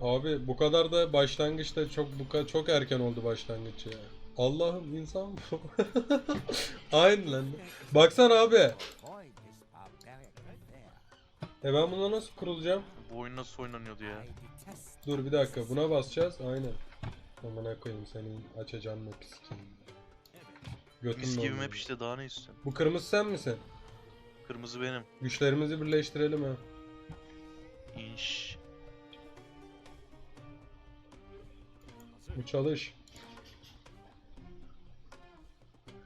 Abi bu kadar da başlangıçta çok bu çok erken oldu başlangıç ya. Allah'ım insan bu. Aynen lan. Baksana abi. E ben buna nasıl kurulacağım? Bu oyun nasıl oynanıyordu ya? Dur bir dakika buna basacağız. Aynen. Amına koyayım senin açacağın mı piskin. Götün Mis gibi map işte daha ne istiyorsun? Bu kırmızı sen misin? Kırmızı benim. Güçlerimizi birleştirelim ha. İnş. Bu çalış.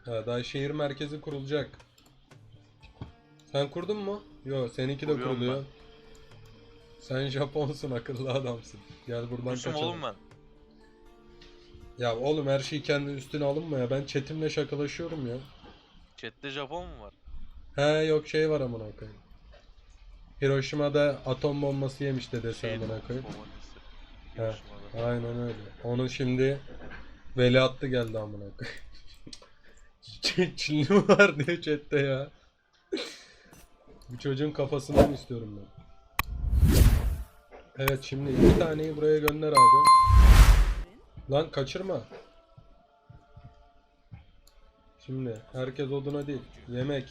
Ha, daha şehir merkezi kurulacak. Sen kurdun mu? Yo, seninki de Kuruyorum kuruluyor. Sen Japonsun, akıllı adamsın. Gel buradan Rusum kaçalım. oğlum ben. Ya oğlum her şeyi kendi üstüne alınma ya. Ben chatimle şakalaşıyorum ya. Chat'te Japon mu var? He yok şey var amına koyayım. Hiroşima'da atom bombası yemiş dedesi Şey amına koyayım. babaannesi. He. Aynen öyle. Onun şimdi veliahtı geldi amına koyayım. Çinli mi var diye chatte ya. Bu çocuğun kafasından istiyorum ben. Evet şimdi iki taneyi buraya gönder abi. Lan kaçırma. Şimdi herkes oduna değil. Yemek.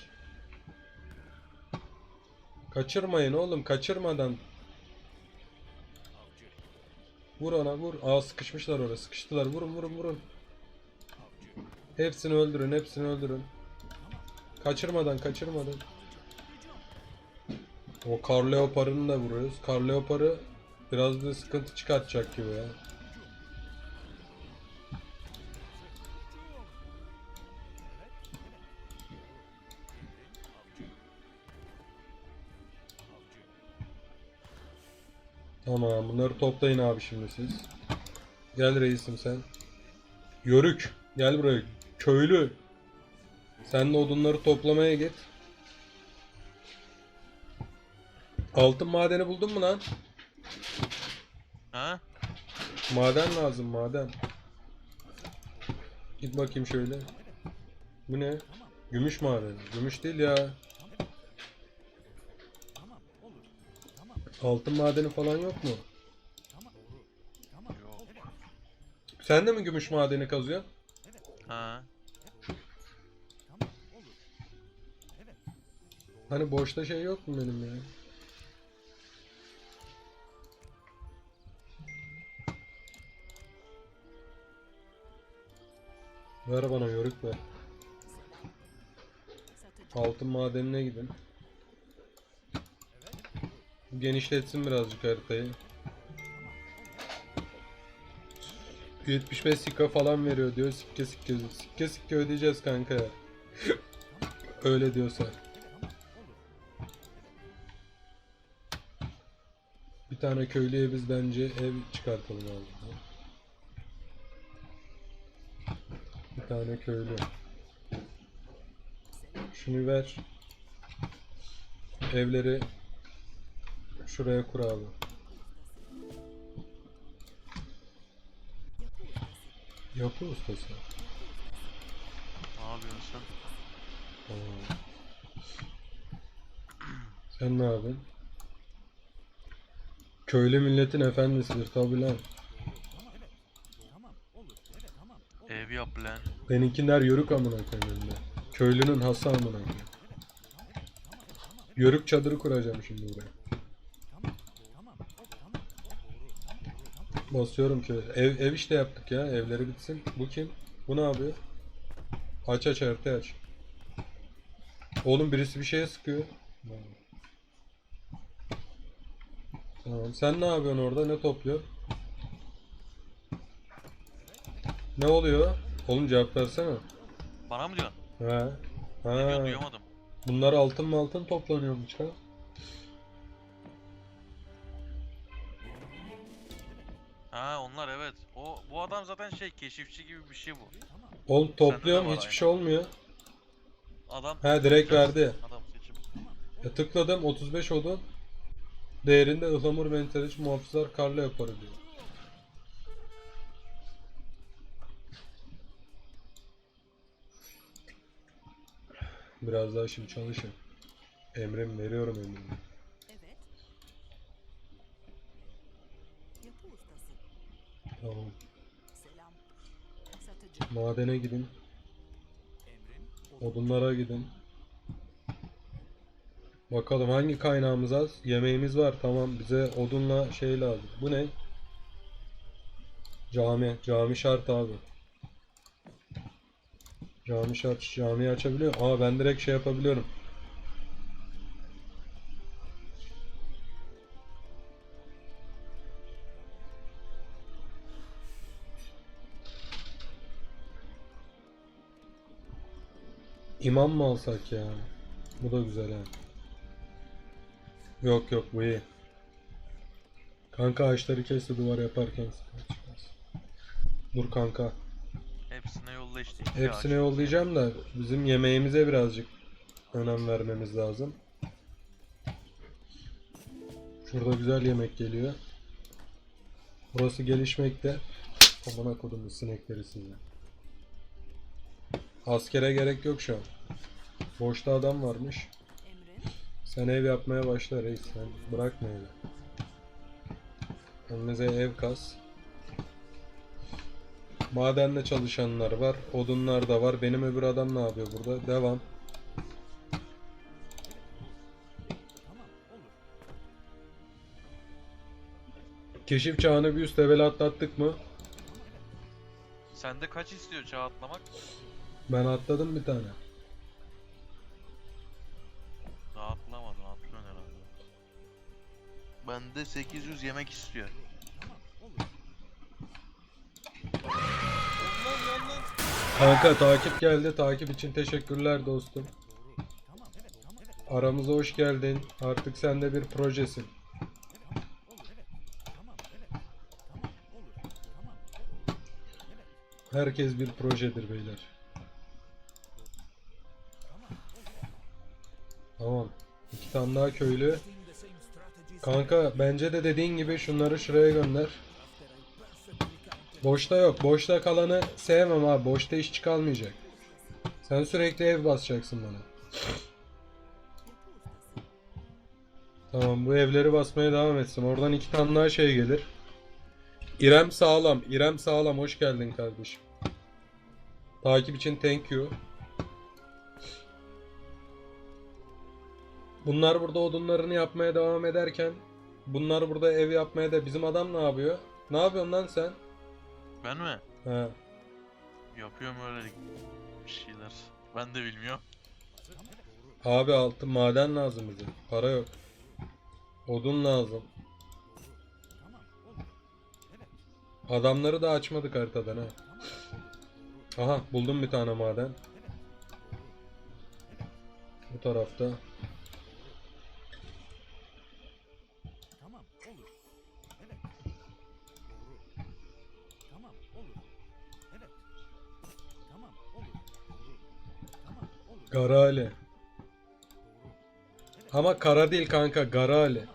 Kaçırmayın oğlum kaçırmadan. Vur ona vur. Aa sıkışmışlar oraya sıkıştılar. Vurun vurun vurun. Hepsini öldürün hepsini öldürün. Kaçırmadan kaçırmadan. O kar leoparını da vuruyoruz. Kar leoparı biraz da sıkıntı çıkartacak gibi ya. Tamam bunları toplayın abi şimdi siz. Gel reisim sen. Yörük. Gel buraya. Köylü. Sen de odunları toplamaya git. Altın madeni buldun mu lan? Ha? Maden lazım maden. Git bakayım şöyle. Bu ne? Gümüş madeni. Gümüş değil ya. Altın madeni falan yok mu? Yok. Sen de mi gümüş madeni kazıyorsun? Ha? Hani boşta şey yok mu benim ya? Ver bana yörük ver. Altın madenine gidin. Genişletsin birazcık haritayı. 75 sika falan veriyor diyor. Sikke sikke sikke sikke ödeyeceğiz kanka. Öyle diyorsa. Bir tane köylüye biz bence ev çıkartalım abi. Bir tane köylü. Şunu ver. Evleri şuraya kur abi. Yapı ustası. Ne yapıyorsun sen? Aa. Sen ne yapıyorsun? Köylü milletin efendisidir tabi lan. Ev yap lan. Benimkiler yörük amına koyayım. Köylünün hası amına koyayım. Yörük çadırı kuracağım şimdi buraya. Basıyorum ki ev, ev işte yaptık ya evleri bitsin. Bu kim? Bu ne yapıyor? Aç aç harita aç. Oğlum birisi bir şeye sıkıyor. Tamam. Sen ne yapıyorsun orada? Ne topluyor? Ne oluyor? Oğlum cevap versene. Bana mı diyorsun? He. Ne diyor Ha. duyamadım. Bunlar altın mı altın toplanıyormuş ha? Ha onlar evet. O bu adam zaten şey keşifçi gibi bir şey bu. Oğlum topluyorum hiçbir aynı. şey olmuyor. Adam He direkt verdi. Adam seçim. E, tıkladım 35 odun. Değerinde ıhlamur mentaleci muhafızlar karla yaparı diyor. Biraz daha şimdi çalışın. Emrim veriyorum emrimi. Evet. ustasın. Tamam. Selam. Satıcı. Madene gidin. Odunlara gidin. Bakalım hangi kaynağımız az? Yemeğimiz var. Tamam bize odunla şey lazım. Bu ne? Cami. Cami şart abi. Cami şart. Camiyi açabiliyor. Aa ben direkt şey yapabiliyorum. İmam mı alsak ya? Bu da güzel ha. Yok yok bu iyi. Kanka ağaçları kesti duvar yaparken sıkıntı çıkmaz. Dur kanka. Hepsine yolla işte. iki Hepsine ağaç. yollayacağım da bizim yemeğimize birazcık önem vermemiz lazım. Şurada güzel yemek geliyor. Burası gelişmekte. Amına kodum sinekleri size. Askere gerek yok şu an. Boşta adam varmış. Sen ev yapmaya başla reis sen bırakma evi. Kendinize ev kas. Madende çalışanlar var, odunlar da var. Benim öbür adam ne yapıyor burada? Devam. Keşif çağını bir üst level atlattık mı? Sende kaç istiyor çağ atlamak? Ben atladım bir tane. Daha atlamadın atlıyorsun herhalde. Bende 800 yemek istiyor. Kanka takip geldi. Takip için teşekkürler dostum. Aramıza hoş geldin. Artık sen de bir projesin. Herkes bir projedir beyler. Tamam. İki tane daha köylü. Kanka bence de dediğin gibi şunları şuraya gönder. Boşta yok. Boşta kalanı sevmem abi. Boşta iş çıkalmayacak. Sen sürekli ev basacaksın bana. Tamam bu evleri basmaya devam etsin. Oradan iki tane daha şey gelir. İrem Sağlam. İrem Sağlam hoş geldin kardeşim. Takip için thank you. Bunlar burada odunlarını yapmaya devam ederken bunlar burada ev yapmaya da bizim adam ne yapıyor? Ne yapıyorsun lan sen? Ben mi? He. Yapıyorum öyle bir şeyler. Ben de bilmiyorum. Abi altın maden lazım bize. Para yok. Odun lazım. Adamları da açmadık haritadan ha. Aha buldum bir tane maden. Bu tarafta. Tamam olur. Evet. Doğru. Tamam olur. Evet. Tamam olur. Doğru. Tamam olur. Garale. Ama kara değil kanka garale.